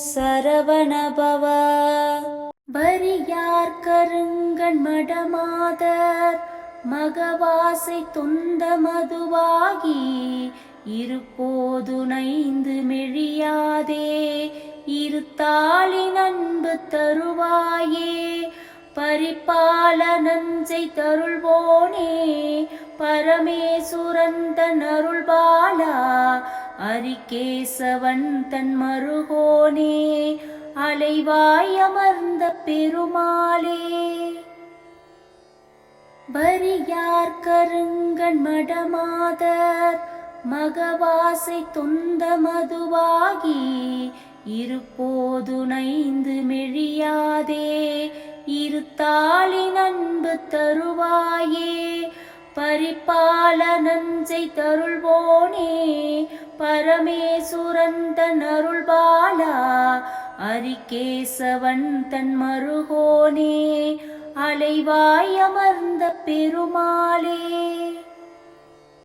சரவணபவ. வரியார் கருங்கண் மடமாதர் மகவாசை தொந்த மதுவாகி இருப்போதுணைந்து மெழியாதே இருத்தாளி நண்பு தருவாயே. பரிபால நஞ்சை தருள்வோனே பரமேசுரந்தன் அருள்பாலா அரிகேசவன் தன் மருகோனே அலைவாய் அமர்ந்த பெருமாளே. வரியார் கருங்கண் மடமாதர் மகவாசை தொந்த மதுவாகி இருப்போதுணைந்து மெழியாதே இருத்தாளி நண்பு தருவாயே. பரிபால நஞ்சை தருள்வோனே பரமேசுரன் தன் அருள்பாலா அரிகேசவன் தன் மருகோனே அலைவாய் அமர்ந்த பெருமாளே.